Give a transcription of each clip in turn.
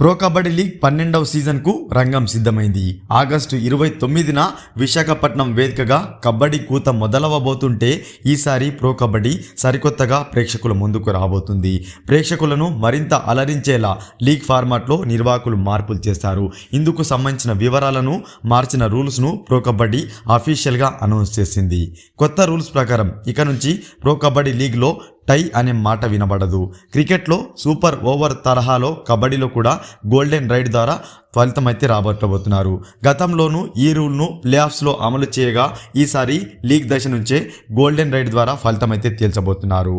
Pro kabaddi league పన్నెండవ సీజన్కు రంగం సిద్ధమైంది. ఆగస్టు ఇరవై తొమ్మిదిన విశాఖపట్నం వేదికగా కబడ్డీ కూత మొదలవబోతుంటే ఈసారి ప్రో కబడ్డీ సరికొత్తగా ప్రేక్షకుల ముందుకు రాబోతుంది. ప్రేక్షకులను మరింత అలరించేలా లీగ్ ఫార్మాట్లో నిర్వాహకులు మార్పులు చేస్తారు. ఇందుకు సంబంధించిన వివరాలను మార్చిన రూల్స్ను ప్రో కబడ్డీ అఫీషియల్గా అనౌన్స్ చేసింది. కొత్త రూల్స్ ప్రకారం ఇక నుంచి ప్రో కబడ్డీ లీగ్లో టై అనే మాట వినబడదు. క్రికెట్లో సూపర్ ఓవర్ తరహాలో కబడ్డీలో కూడా గోల్డెన్ రైడ్ ద్వారా ఫలితం అయితే రాబట్టబోతున్నారు. గతంలోనూ ఈ రూల్ను ప్లే ఆఫ్స్లో అమలు చేయగా ఈసారి లీగ్ దశ నుంచే గోల్డెన్ రైడ్ ద్వారా ఫలితం అయితే తేల్చబోతున్నారు.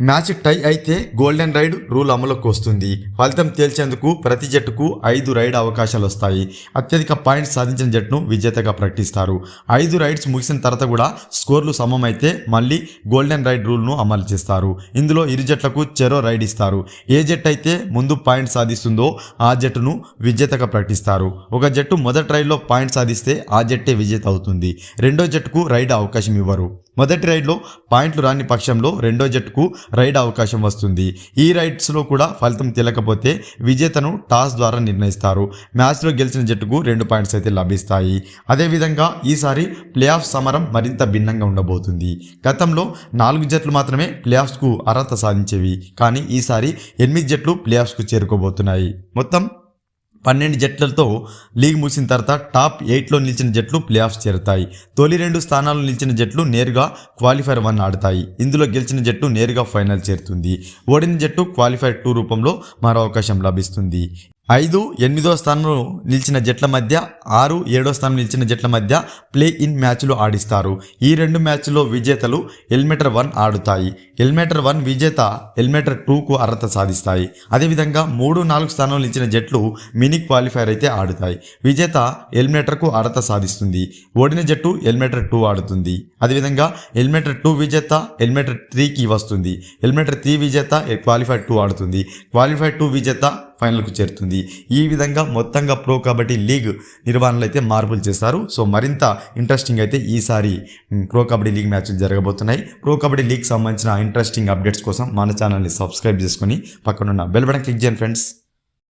మ్యాచ్ టై అయితే గోల్డెన్ రైడ్ రూల్ అమలుకు వస్తుంది. ఫలితం తేల్చేందుకు ప్రతి జట్టుకు ఐదు రైడ్ అవకాశాలు వస్తాయి అత్యధిక పాయింట్స్ సాధించిన జట్టును విజేతగా ప్రకటిస్తారు. ఐదు రైడ్స్ ముగిసిన తర్వాత కూడా స్కోర్లు సమమైతే మళ్ళీ గోల్డెన్ రైడ్ రూల్ను అమలు చేస్తారు. ఇందులో ఇరు జట్లకు చెరో రైడ్ ఇస్తారు. ఏ జట్టు అయితే ముందు పాయింట్ సాధిస్తుందో ఆ జట్టును విజేతగా ప్రకటిస్తారు. ఒక జట్టు మొదటి రైడ్లో పాయింట్ సాధిస్తే ఆ జట్టే విజేత అవుతుంది. రెండో జట్టుకు రైడ్ అవకాశం ఇవ్వరు. మొదటి రైడ్లో పాయింట్లు రాని పక్షంలో రెండో జట్టుకు రైడ్ అవకాశం వస్తుంది. ఈ రైడ్స్లో కూడా ఫలితం తేలకపోతే విజేతను టాస్ ద్వారా నిర్ణయిస్తారు. మ్యాచ్లో గెలిచిన జట్టుకు రెండు పాయింట్స్ అయితే లభిస్తాయి. అదేవిధంగా ఈసారి ప్లే ఆఫ్ సమరం మరింత భిన్నంగా ఉండబోతుంది. గతంలో నాలుగు జట్లు మాత్రమే ప్లే ఆఫ్స్కు అర్హత సాధించేవి. కానీ ఈసారి ఎనిమిది జట్లు ప్లే ఆఫ్స్కు చేరుకోబోతున్నాయి. మొత్తం పన్నెండు జట్లతో లీగ్ ముగిసిన తర్వాత టాప్ ఎయిట్లో నిలిచిన జట్లు ప్లే ఆఫ్స్ చేరుతాయి. తొలి రెండు స్థానాల్లో నిలిచిన జట్లు నేరుగా క్వాలిఫైర్ వన్ ఆడతాయి. ఇందులో గెలిచిన జట్టు నేరుగా ఫైనల్ చేరుతుంది. ఓడిన జట్టు క్వాలిఫైర్ టూ రూపంలో మరో అవకాశం లభిస్తుంది. ఐదు ఎనిమిదో స్థానంలో నిలిచిన జట్ల మధ్య ఆరు ఏడో స్థానం నిలిచిన జట్ల మధ్య ప్లే ఇన్ మ్యాచ్లు ఆడిస్తారు. ఈ రెండు మ్యాచ్లో విజేతలు హెల్మెటర్ వన్ ఆడుతాయి. హెల్మెటర్ వన్ విజేత హెల్మెటర్ టూకు అర్హత సాధిస్తాయి. అదేవిధంగా మూడు నాలుగు స్థానంలో నిలిచిన జట్లు మినీ క్వాలిఫైర్ అయితే ఆడుతాయి. విజేత హెల్మెటర్కు అర్హత సాధిస్తుంది. ఓడిన జట్టు హెల్మెటర్ టూ ఆడుతుంది. అదేవిధంగా హెల్మెటర్ టూ విజేత హెల్మెటర్ త్రీకి వస్తుంది. హెల్మెటర్ త్రీ విజేత క్వాలిఫైడ్ టూ ఆడుతుంది. క్వాలిఫైడ్ టూ విజేత ఫైనల్కు చేరుతుంది. ఈ విధంగా మొత్తంగా ప్రో కబడ్డీ లీగ్ నిర్వహణలో అయితే మార్పులు చేస్తారు సో మరింత ఇంట్రెస్టింగ్ అయితే ఈసారి ప్రో కబడ్డీ లీగ్ మ్యాచ్లు జరగబోతున్నాయి. ప్రో కబడ్డీ లీగ్ సంబంధించిన ఇంట్రెస్టింగ్ అప్డేట్స్ కోసం మన ఛానల్ని సబ్స్క్రైబ్ చేసుకొని పక్కనున్న బెల్ బటన్ క్లిక్ చేయండి ఫ్రెండ్స్